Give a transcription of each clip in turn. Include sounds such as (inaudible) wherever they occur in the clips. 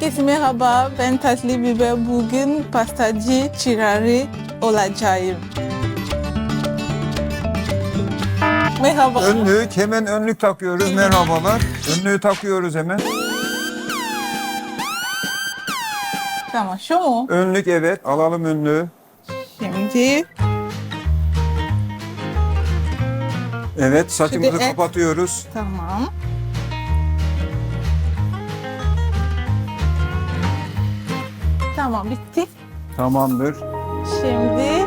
Herkese merhaba, ben Tatlı Biber. Bugün pastacı Çırarı olacağım. Merhaba. Önlük, hemen önlük takıyoruz. Merhabalar. Önlüğü takıyoruz hemen. Tamam, şu mu? Önlük evet, alalım önlüğü. Şimdi Evet, saçımızı Şimdi et. kapatıyoruz. tamam. Tamam, bitti. Tamamdır. Şimdi,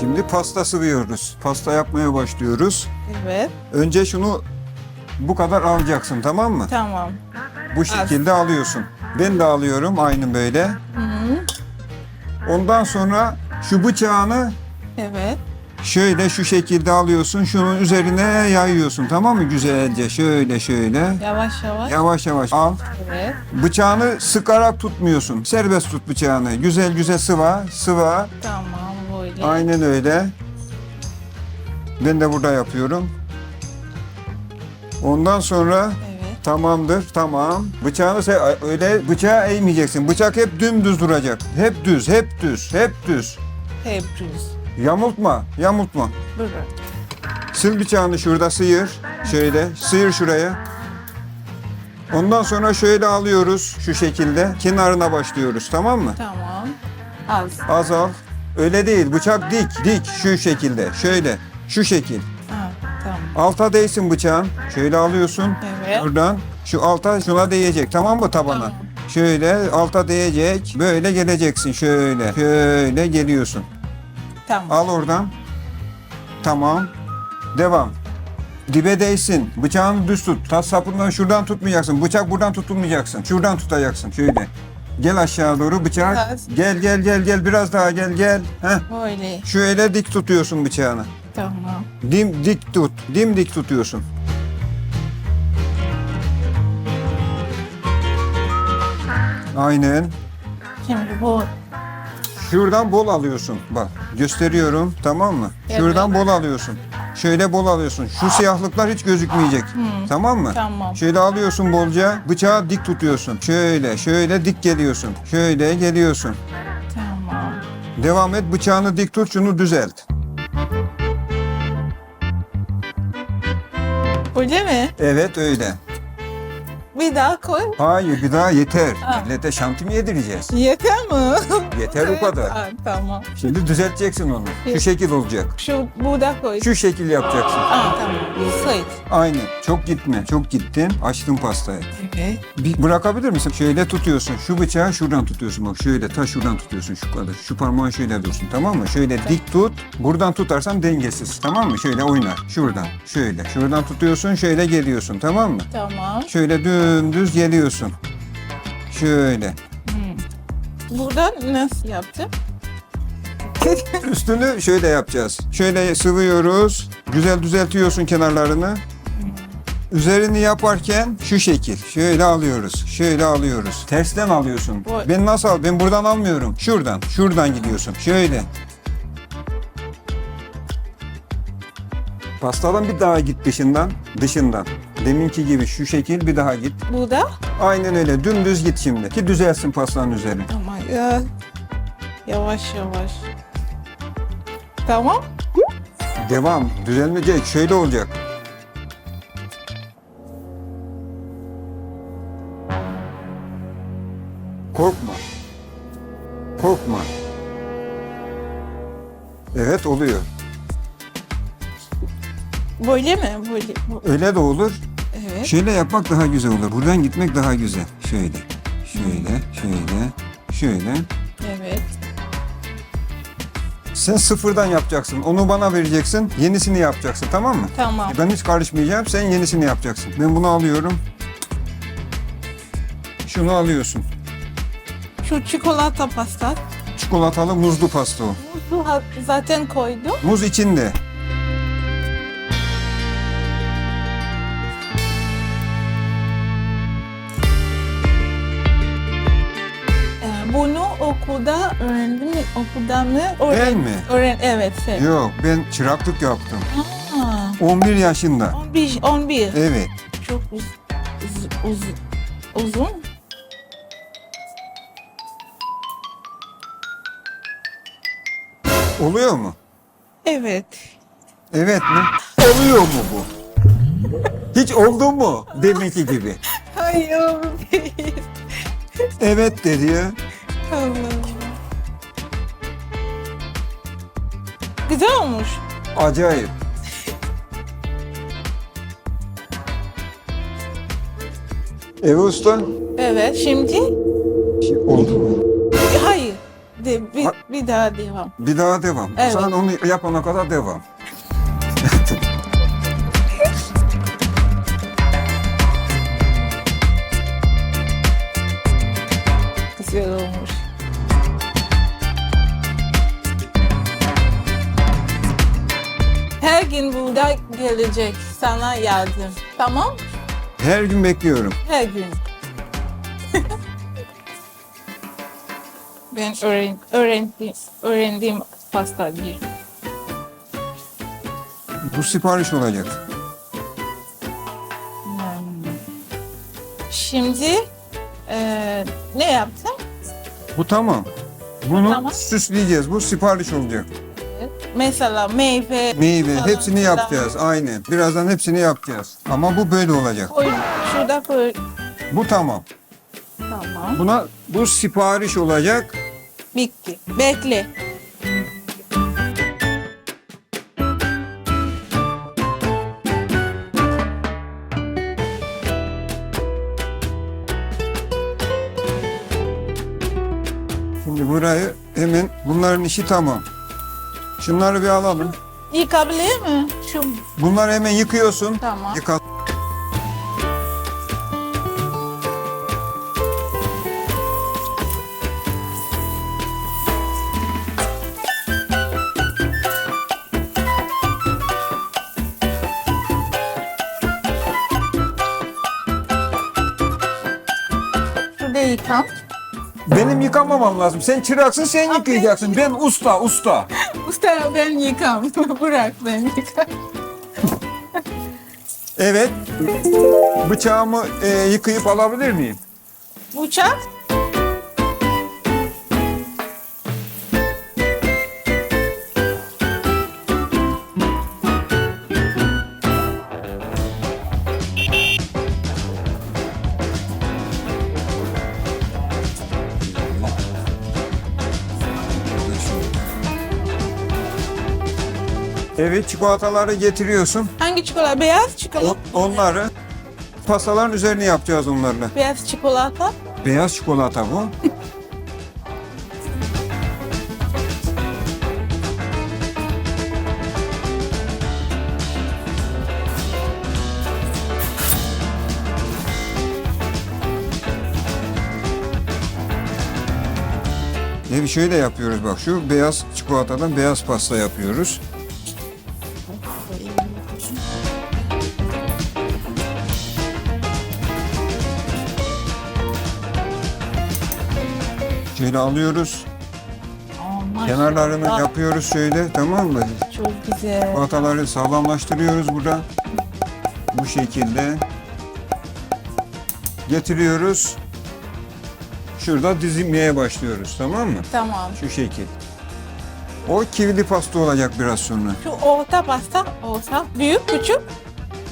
Şimdi pasta sıvıyoruz. Pasta yapmaya başlıyoruz. evet, Önce şunu bu kadar alacaksın tamam mı? tamam. Bu şekilde alıyorsun. Ben de alıyorum aynı böyle. Ondan sonra şu bıçağını evet, şöyle şu şekilde alıyorsun. Şunun üzerine yayıyorsun tamam mı? Güzelce şöyle şöyle. yavaş yavaş. Yavaş yavaş al. Evet, Bıçağını sıkarak tutmuyorsun. Serbest tut bıçağını. Güzel güzel sıva, sıva. tamam böyle. Aynen öyle. Ben de burada yapıyorum. Ondan sonra Evet, tamamdır, tamam. Bıçağını se- öyle bıçağı eğmeyeceksin. Bıçak hep dümdüz duracak. Hep düz, hep düz, hep düz. hep düz. Yamultma, yamultma. Böyle. Sil bıçağını şurada sıyır. Şöyle sıyır şuraya. Ondan sonra şöyle alıyoruz şu şekilde. Kenarına başlıyoruz tamam mı? Tamam. Az. Az al. Öyle değil. Bıçak dik. Dik. Şu şekilde. Şöyle. Şu şekil. Ha, tamam. Alta değsin bıçağın. Şöyle alıyorsun. Evet. Buradan. Şu alta şuna değecek. Tamam mı tabana? Tamam. Şöyle alta değecek. Böyle geleceksin. Şöyle. Şöyle geliyorsun. Tamam. Al oradan. Tamam. Devam. Dibe değsin. Bıçağını düz tut. Tas sapından şuradan tutmayacaksın. Bıçak buradan tutulmayacaksın. Şuradan tutacaksın. Şöyle. Gel aşağı doğru bıçak. Biraz. Gel gel gel gel biraz daha gel gel. Heh. Böyle. Şöyle dik tutuyorsun bıçağını. Tamam. Dim dik tut. Dim dik tutuyorsun. Aynen. Şimdi bu Şuradan bol alıyorsun. Bak gösteriyorum tamam mı? Şuradan bol alıyorsun. Şöyle bol alıyorsun. Şu siyahlıklar hiç gözükmeyecek. Tamam mı? Tamam. Şöyle alıyorsun bolca. Bıçağı dik tutuyorsun. Şöyle şöyle dik geliyorsun. Şöyle geliyorsun. tamam. Devam et bıçağını dik tut şunu düzelt. Öyle mi? Evet öyle. Bir daha koy. Hayır bir daha yeter. Ha. Millete şanti mi yedireceğiz? Yeter mi? Yeter o kadar. Ha, tamam. Şimdi düzelteceksin onu. Şu şekil olacak. Şu bu da koy. Şu şekil yapacaksın. Ha, tamam. Sık. Aynen. Çok gitme. Çok gittin. Açtın pastayı. Evet. Bir bırakabilir misin? Şöyle tutuyorsun. Şu bıçağı şuradan tutuyorsun. Bak şöyle ta şuradan tutuyorsun şu kadar. Şu parmağın şöyle dursun tamam mı? Şöyle dik tut. Buradan tutarsan dengesiz. Tamam mı? Şöyle oynar. Şuradan. Şöyle. Şuradan tutuyorsun. Şöyle geliyorsun. Tamam mı? Tamam. Şöyle dümdüz geliyorsun. Şöyle. Burada nasıl yaptım? (laughs) Üstünü şöyle yapacağız. Şöyle sıvıyoruz. Güzel düzeltiyorsun kenarlarını. Üzerini yaparken şu şekil. Şöyle alıyoruz. Şöyle alıyoruz. Tersten alıyorsun. Ben nasıl al? Ben buradan almıyorum. Şuradan. Şuradan gidiyorsun. Şöyle. Pastadan bir daha git dışından. Dışından. Deminki gibi şu şekil bir daha git. Burada? Aynen öyle. Dümdüz git şimdi. Ki düzelsin pastanın üzeri. Ama ya. Yavaş yavaş. Tamam. Devam. Düzelmeyecek. Şöyle olacak. Korkma. Korkma. Evet oluyor. Böyle mi? Böyle. Bu- Öyle de olur. Şöyle yapmak daha güzel olur. Buradan gitmek daha güzel. Şöyle. Şöyle. Şöyle. Şöyle. Evet. Sen sıfırdan yapacaksın. Onu bana vereceksin. Yenisini yapacaksın. Tamam mı? Tamam. Ben hiç karışmayacağım. Sen yenisini yapacaksın. Ben bunu alıyorum. Şunu alıyorsun. Şu çikolata pasta. Çikolatalı muzlu pasta o. Ha- zaten koydum. Muz içinde. okulda öğrendim mi? Okulda mı? Öğren, mi? Öğren, evet. evet. Yok ben çıraklık yaptım. Aa, 11 yaşında. 11, 11. Evet. Çok uz, uz, uz, uzun. Oluyor mu? Evet. Evet mi? Oluyor mu bu? Hiç oldu mu? Deminki gibi. (laughs) Hayır. Evet dedi ya. Allah. Güzel olmuş. Acayip. Evet usta. Evet şimdi Şey, oldu mu? hayır. De, bir, Ha- bir daha devam. Bir daha devam. Evet. Sen onu yapana kadar devam. Güzel olmuş. Her gün burada gelecek sana yardım. Tamam? Her gün bekliyorum. Her gün. ben öğren, öğrendim, öğrendim pastacı. Bu sipariş olacak. Hmm. Şimdi eee, ne yaptın? Bu tamam. Bunu Tamam. süsleyeceğiz. Bu sipariş olacak. Mesela meyve. Meyve falan hepsini filan. yapacağız. Aynen. Birazdan hepsini yapacağız. Ama bu böyle olacak. Koy, şurada koy. Bu tamam. Tamam. Buna bu sipariş olacak. Bitti. Bekle. Burayı hemen bunların işi tamam. Şunları bir alalım. Yıkabilir mi? Şu Bunları hemen yıkıyorsun. Tamam. Yıka. Lazım. Sen çıraksın sen yıkayacaksın. Ben usta usta. (laughs) Usta ben yıkam. (laughs) Bırak ben yıkam. Evet. Bıçağımı e, yıkayıp alabilir miyim? Bıçak. Evet çikolataları getiriyorsun. Hangi çikolata? Beyaz çikolata. O- onları pastaların üzerine yapacağız onlarla. Beyaz çikolata. Beyaz çikolata bu. (laughs) Evet şöyle yapıyoruz bak şu beyaz çikolatadan beyaz pasta yapıyoruz. Şöyle alıyoruz. Oh, Kenarlarını maşallah. yapıyoruz şöyle tamam mı? Çok güzel. Çikolataları sağlamlaştırıyoruz burada. Bu şekilde. Getiriyoruz. Şurada dizilmeye başlıyoruz tamam mı? Tamam. Şu şekil. O kivili pasta olacak biraz sonra. Şu orta pasta. Orta. Büyük küçük.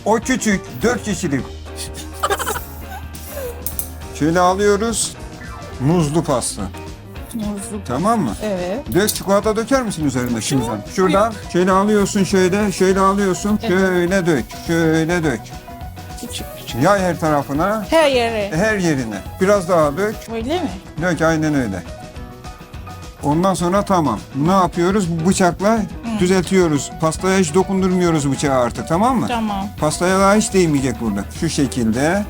O küçük, dört kişilik. (laughs) Şöyle alıyoruz. Muzlu pasta. Muzlu. Tamam mı? Evet. Dök çikolata döker misin üzerine şuradan? Şuradan şöyle alıyorsun şöyle, şöyle alıyorsun. Şöyle dök, şöyle dök. Küçük küçük. Yay her tarafına, Her yere. her yerine. Biraz daha dök. Öyle mi? Dök aynen öyle. Ondan sonra tamam. Ne yapıyoruz? Bıçakla düzeltiyoruz. Pastaya hiç dokundurmuyoruz bıçağı artık tamam mı? Tamam. Pastaya daha hiç değmeyecek burada. Şu şekilde.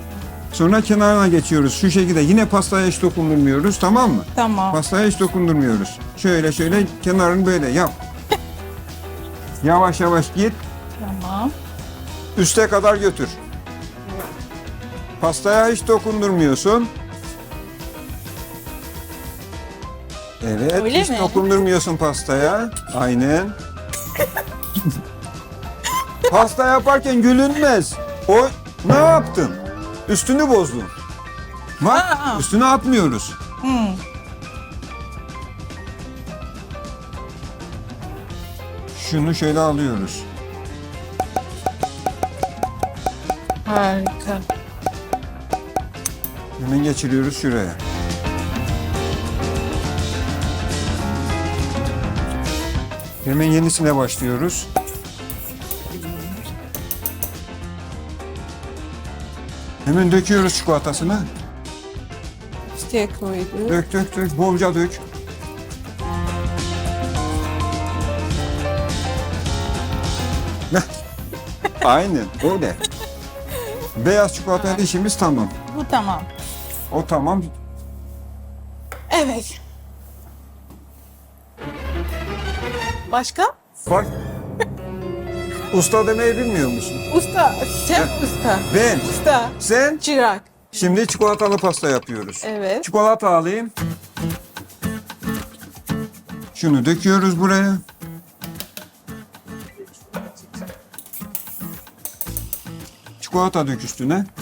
Sonra kenarına geçiyoruz. Şu şekilde. Yine pastaya hiç dokundurmuyoruz tamam mı? Tamam. Pastaya hiç dokundurmuyoruz. Şöyle şöyle kenarını böyle yap. (laughs) Yavaş yavaş git. Tamam. Üste kadar götür. Pastaya hiç dokundurmuyorsun. Evet, Öyle hiç mi? dokundurmuyorsun pastaya. Aynen. (laughs) Pasta yaparken gülünmez. O ne yaptın? Üstünü bozdun. Bak, Aa. üstüne atmıyoruz. Hmm. şunu şöyle alıyoruz. Harika. Hemen geçiriyoruz şuraya. Hemen yenisine başlıyoruz. Hemen döküyoruz çikolatasını. İşte koyduk. Dök dök dök. Bolca dök. (laughs) Aynen öyle. Beyaz çikolatayla işimiz tamam. Bu tamam. O tamam. Evet. Başka? Bak. Usta demeyi bilmiyor musun? Usta. Sen usta. Ben. Usta. Sen. Çırak. Şimdi çikolatalı pasta yapıyoruz. Evet. Çikolata alayım. Şunu döküyoruz buraya. Çikolata dök üstüne. (laughs)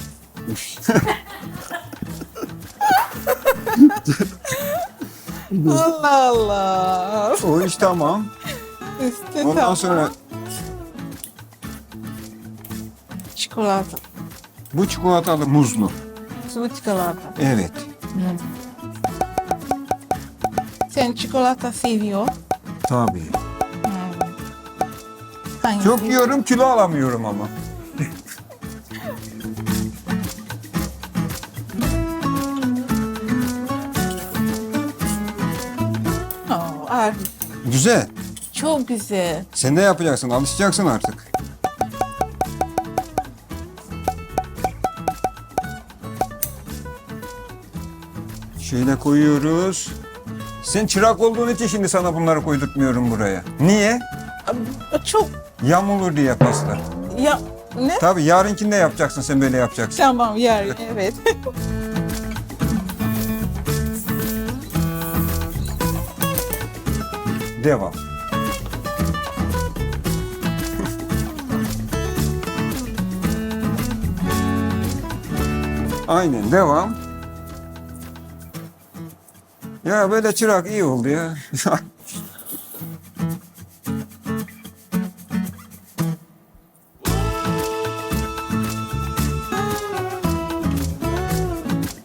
Allah Allah. O iş tamam. Üstü Ondan tamam. sonra Çikolata. bu çikolatalı muzlu. Su çikolata. Evet. Sen çikolata seviyor. Tabii. Hangisi? Çok yiyorum kilo alamıyorum ama. Güzel. Çok güzel. Sen de yapacaksın. Alışacaksın artık. Şöyle koyuyoruz. Sen çırak olduğun için şimdi sana bunları koydurtmuyorum buraya. Niye? Çok Yamulur diye pasta. ya ne? Tabii yarınkinde yapacaksın sen böyle yapacaksın. Tamam yer evet. (laughs) Devam. Aynen devam. Ya böyle çırak iyi oldu ya. (laughs)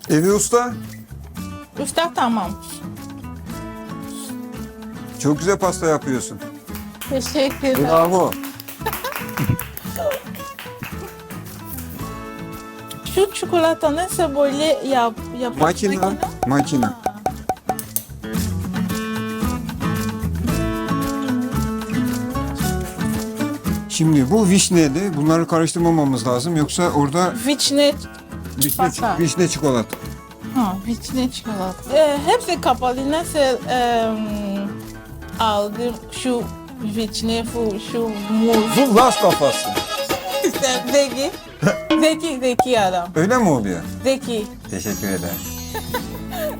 Evi usta Usta tamam. çok güzel pasta yapıyorsun. Teşekkür ederim. Bravo. (laughs) Şu çikolata nasıl böyle yap, yap Makine. Makine. Şimdi bu vişneli. Bunları karıştırmamamız lazım. Yoksa orada Vişne, vişne, Pasta. vişne çikolata. ha, vişne çikolata. Ee, hepsi kapalı. Nasıl em, aldım şu vişne, şu, şu muz. Las kafası. Zeki. Zeki, zeki adam. Öyle mi oluyor? Zeki. Teşekkür ederim.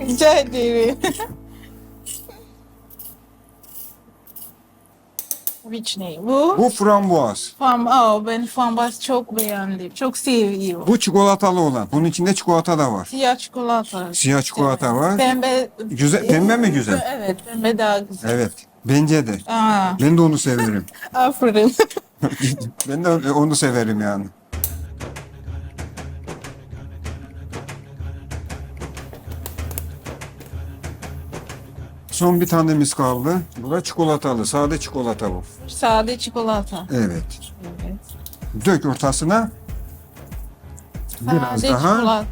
Rica ederim. Vişne. Bu. Bu frambuaz. Fam, oh, ben fambaz çok beğendim. Çok seviyorum. Bu çikolatalı olan. Bunun içinde çikolata da var. Siyah çikolata. Siyah çikolata var. Pembe. Güzel, pembe mi güzel? Evet, pembe daha güzel. Evet. Bence de. Aa, Ben de onu severim. (laughs) aferin. (laughs) ben de onu severim yani. Son bir tanemiz kaldı. Bu da çikolatalı. Sade çikolata bu. Sade çikolata. Evet. Evet. Dök ortasına. Biraz Sade daha. çikolata.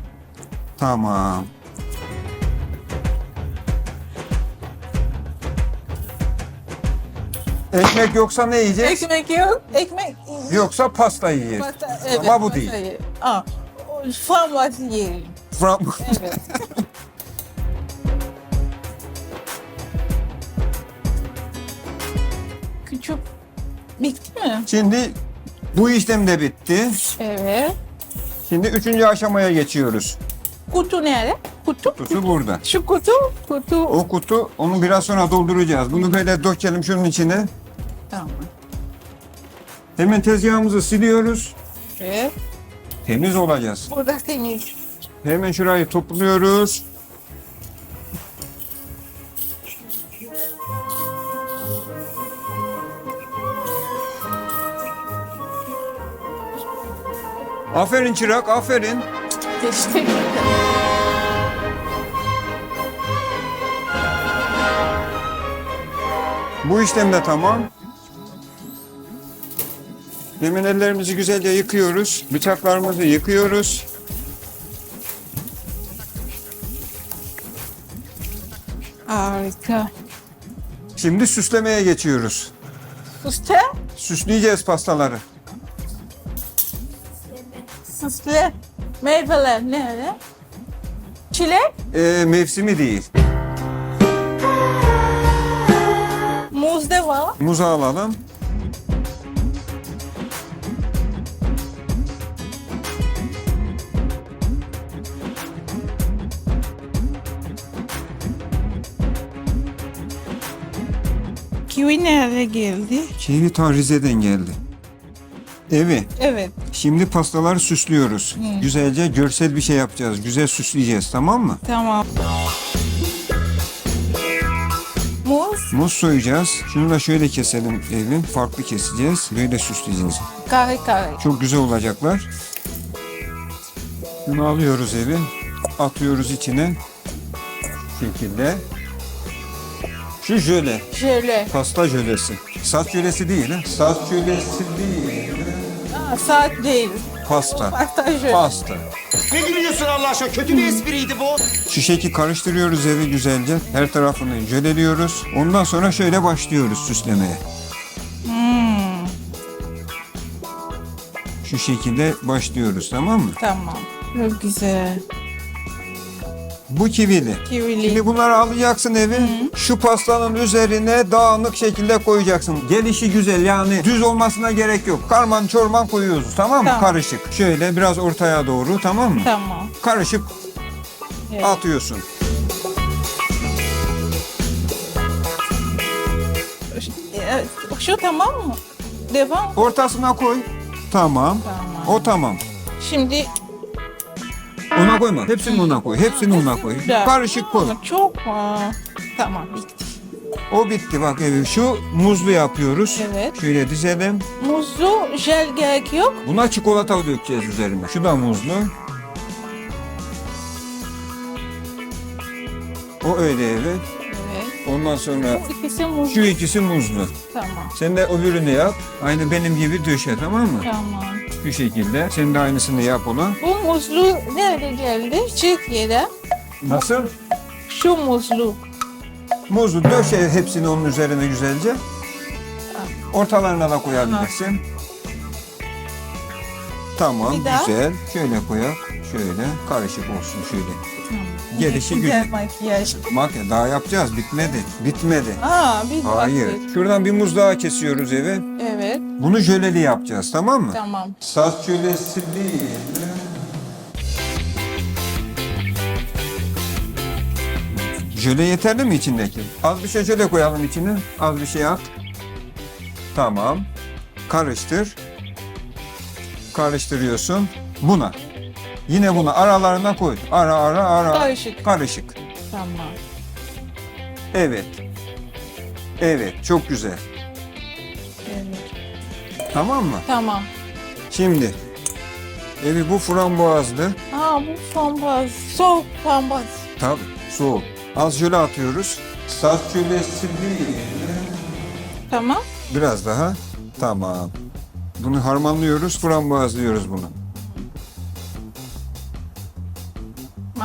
Tamam. Ekmek yoksa ne yiyeceğiz? Ekmek yok. Ekmek. Yoksa pasta yiyeceğiz. Pasta, evet, Ama bu pasta değil. ye- Aa, o frambuaz yerim. Fram- Evet. (laughs) Şimdi bu işlem de bitti. Evet. Şimdi üçüncü aşamaya geçiyoruz. Kutu nerede? Kutu. Kutusu burada. Şu kutu. Kutu. O kutu onu biraz sonra dolduracağız. Bunu böyle dökelim şunun içine. Tamam. Hemen tezgahımızı siliyoruz. Evet. Temiz olacağız. Burada temiz. Hemen şurayı topluyoruz. Aferin çırak, aferin. Teşekkür ederim. Bu işlem de tamam. Hemen ellerimizi güzelce yıkıyoruz. Bıçaklarımızı yıkıyoruz. Harika. Şimdi süslemeye geçiyoruz. Süsle. Süsleyeceğiz pastaları. Süsle. Meyveler nerede? Çilek. Ee, mevsimi değil. Muz da var. Muzu alalım. Kiwi nerede geldi? Kivi ta Rize'den geldi. Evi. Evet. Şimdi pastaları süslüyoruz. Güzelce görsel bir şey yapacağız. Güzel süsleyeceğiz tamam mı? Tamam. Muz. Muz soyacağız. Şunu da şöyle keselim evin. Farklı keseceğiz. Böyle süsleyeceğiz. Kare kare. Çok güzel olacaklar. Bunu alıyoruz evi. Atıyoruz içine. Şu şekilde. Şu jöle. Jöle. Pasta jölesi. Saç jölesi değil ha. Saç jölesi değil. Aa, saat değil. Pasta. Pasta jöle. Pasta. Ne gülüyorsun Allah aşkına? Kötü bir espriydi bu. Şu şekli karıştırıyoruz evi güzelce. Her tarafını jöleliyoruz. Ondan sonra şöyle başlıyoruz süslemeye. Hmm, Şu şekilde başlıyoruz tamam mı? tamam. Çok güzel. Bu kivili. Kivili. Şimdi bunları alacaksın evi. Şu pastanın üzerine dağınık şekilde koyacaksın. Gelişi güzel yani düz olmasına gerek yok. Karman çorman koyuyoruz tamam mı? Tamam. Karışık. Şöyle biraz ortaya doğru tamam mı? Tamam. Karışık Evet. atıyorsun. Evet, Şu tamam mı? Devam. Ortasına koy. Tamam. Tamam. O tamam. Şimdi Ona koyma. Hepsini ona koy. Hepsini ona koy. Karışık koy. Ama Çok aa, Tamam bitti. O bitti bak evi. Şu muzlu yapıyoruz. Evet. Şöyle dizelim. Muzlu jel gerek yok. Buna çikolata dökeceğiz üzerine. Şu da muzlu. O öyle evet. Evet. Ondan sonra Bu ikisi muzlu. şu ikisi muzlu. Tamam. Sen de öbürünü yap. Aynı benim gibi döşe tamam mı? Tamam. Şu şekilde. Sen de aynısını yap ona. Bu muzlu nerede geldi? Türkiye'de. Nasıl? Şu muzlu. Muzlu döşe hepsini onun üzerine güzelce. Ortalarına da koyabilirsin. Tamam Bir daha. güzel. Şöyle koyak. Şöyle karışık olsun şöyle. Tamam. Gelişi Güzel güzel. makyaj. Bak ya daha yapacağız. Bitmedi. Bitmedi. Aa bir Hayır. baktık. Şuradan bir muz daha kesiyoruz eve. Evet. Bunu jöleli yapacağız tamam mı? Tamam. Saç jölesi değil. Jöle yeterli mi içindeki? Az bir şey jöle koyalım içine. Az bir şey at. Tamam. Karıştır. Karıştırıyorsun. Buna. Yine buna aralarına koy. Ara ara ara. Karışık. Karışık. Tamam. Evet. Evet, çok güzel. Evet. Tamam mı? Tamam. Şimdi evi bu frambuazlı. Aa bu frambuaz. Soğuk frambuaz. Tabii soğuk. Az jöle atıyoruz. Saç jölesi değil. Tamam. Biraz daha. Tamam. Bunu harmanlıyoruz, frambuazlıyoruz bunu.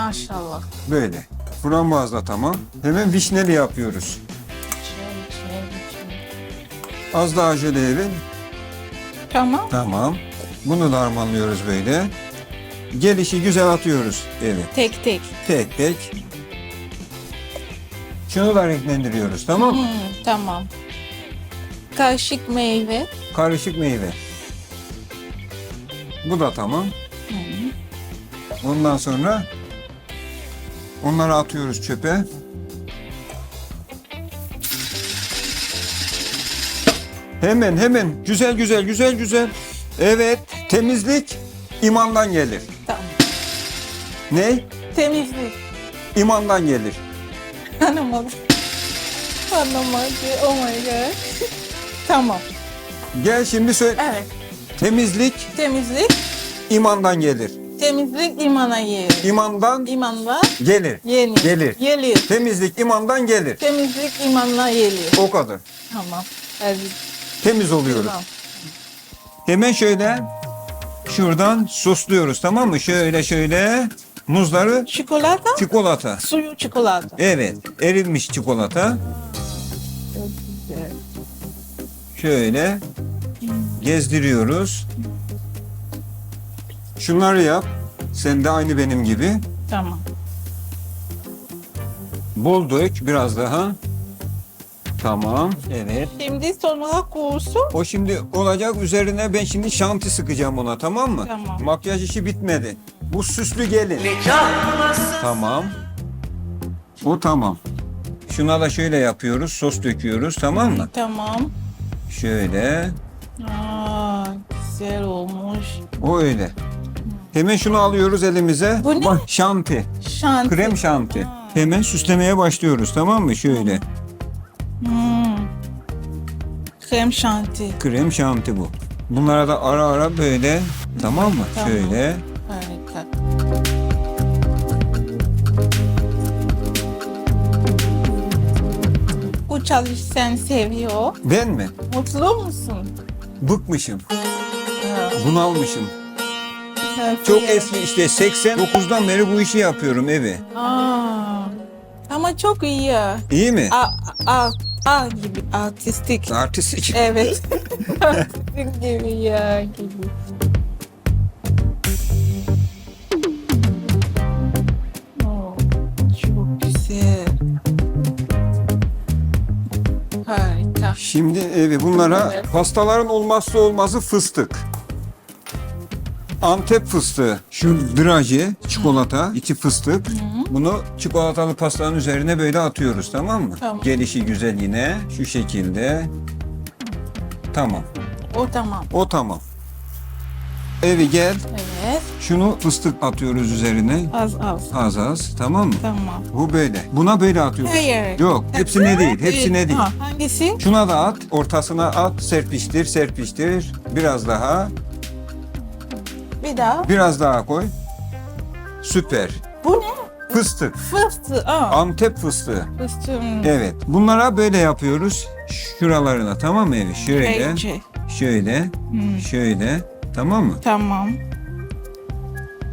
Maşallah. Böyle. Frambuaz da tamam. Hemen vişneli yapıyoruz. Az daha jöle evi. Tamam. Tamam. Bunu da harmanlıyoruz böyle. Gelişi güzel atıyoruz evi. Tek tek. Tek tek. Şunu da renklendiriyoruz tamam mı? Hmm, tamam. Karışık meyve. Karışık meyve. Bu da tamam. Ondan sonra onları atıyoruz çöpe. Hemen hemen güzel güzel güzel güzel. Evet temizlik imandan gelir. Tamam. Ne? Temizlik. İmandan gelir. Anlamadım. Anlamadım. Oh my god. (laughs) tamam. Gel şimdi söyle. Evet. Temizlik Temizlik imandan gelir. Temizlik imana gelir. İmandan İmanla gelir. gelir. Gelir. Gelir. Temizlik imandan gelir. Temizlik imanla gelir. O kadar. Tamam. Hadi. Temiz oluyoruz. Tamam. Hemen şöyle şuradan sosluyoruz tamam mı? Şöyle şöyle muzları Çikolata. çikolata. Suyu çikolata. Evet, erilmiş çikolata. Şöyle gezdiriyoruz. Şunları yap. Sen de aynı benim gibi. Tamam. Bol dök biraz daha. Tamam. Evet. Şimdi sonra kursu. O şimdi olacak üzerine ben şimdi şanti sıkacağım ona tamam mı? Tamam. Makyaj işi bitmedi. Bu süslü gelin. Tamam. O tamam. Şuna da şöyle yapıyoruz. Sos döküyoruz tamam mı? Tamam. Şöyle. Aa, güzel olmuş. O öyle. Hemen şunu alıyoruz elimize. Bu ne? Bak, şanti. Şanti. Krem şanti. Hemen süslemeye başlıyoruz tamam mı? Şöyle. Hmm. Krem şanti. Krem şanti bu. Bunlara da ara ara böyle tamam mı? Tamam. Şöyle. Harika. Bu çalış sen seviyor. Ben mi? Mutlu musun? Bıkmışım. Ha, Bunalmışım. Çok eski işte 89'dan beri bu işi yapıyorum evi. Aa, ama çok iyi. İyi mi? A, a, a gibi artistik. Artistik. (laughs) Evet. (laughs) artistik gibi ya gibi. Oo, çok güzel. Harika. Şimdi evi bunlara Evet. pastaların olmazsa olmazı fıstık. Antep fıstığı, şu draje, çikolata, içi fıstık. Bunu çikolatalı pastanın üzerine böyle atıyoruz tamam mı? Tamam. Gelişi güzel yine şu şekilde. Tamam. O tamam. O tamam. Evi gel. Evet. Şunu fıstık atıyoruz üzerine. Az az. Az az tamam mı? Tamam. Bu böyle. Buna böyle atıyoruz. Hayır. Yok hepsine değil. Hepsine değil. Ha, hangisi? Şuna da at. Ortasına at. Serpiştir, serpiştir. Biraz daha. Bir daha. Biraz daha koy. Süper. Bu ne? Fıstık. Fıstık. Aa, Antep fıstığı. fıstık. Evet. Bunlara böyle yapıyoruz. Şuralarına tamam mı evi? Şöyle. Peki. Şöyle. Şöyle. Tamam mı? Tamam.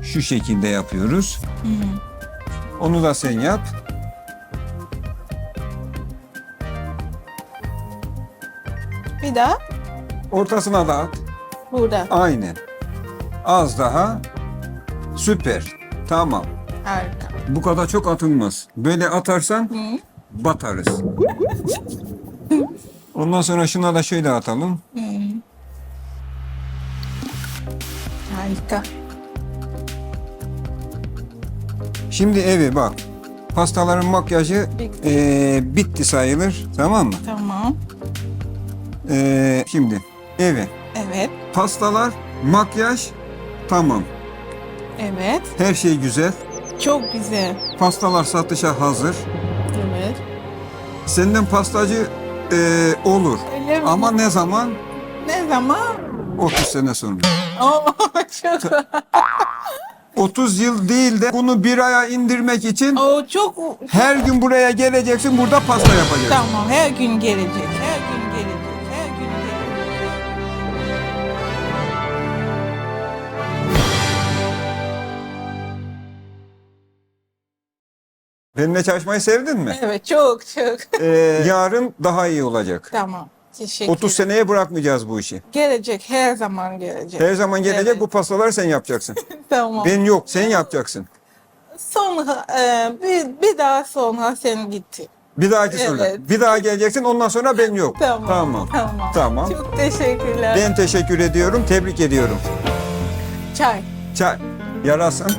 Şu şekilde yapıyoruz. Onu da sen yap. Bir daha. Ortasına da at. Burada. Aynen. Az daha. Süper. Tamam. Harika. Bu kadar çok atılmaz. Böyle atarsan batarız. Ondan sonra şuna da şöyle atalım. Harika. Şimdi evi bak. Pastaların makyajı Bitti. eee, bitti sayılır. Tamam mı? Tamam. Eee, şimdi evi. Evet. Pastalar, makyaj tamam. Evet. Her şey güzel. Çok güzel. Pastalar satışa hazır. Evet. Senden pastacı eee, olur. Öyle mi? Ama ne zaman? Ne zaman? 30 sene sonra. (laughs) Oo, çok. 30 yıl değil de bunu bir aya indirmek için Oo, çok. her gün buraya geleceksin, burada pasta yapacaksın. Tamam. Her gün gelecek. Her gün gelecek. Benimle çalışmayı sevdin mi? Evet. Çok çok. Ee, (laughs) yarın daha iyi olacak. tamam. Teşekkür 30 seneye bırakmayacağız bu işi. Gelecek. Her zaman gelecek. Her zaman gelecek Evet. bu pastaları sen yapacaksın. (laughs) Tamam. Ben yok, sen yapacaksın. Sonra e, bir, bir daha sonra sen gitti. Bir dahaki sonra. Evet. Bir daha geleceksin ondan sonra ben yok. (laughs) Tamam. Tamam. Tamam. Tamam. Çok teşekkürler. Ben teşekkür ediyorum, tebrik ediyorum. Çay. Çay. Yarasın.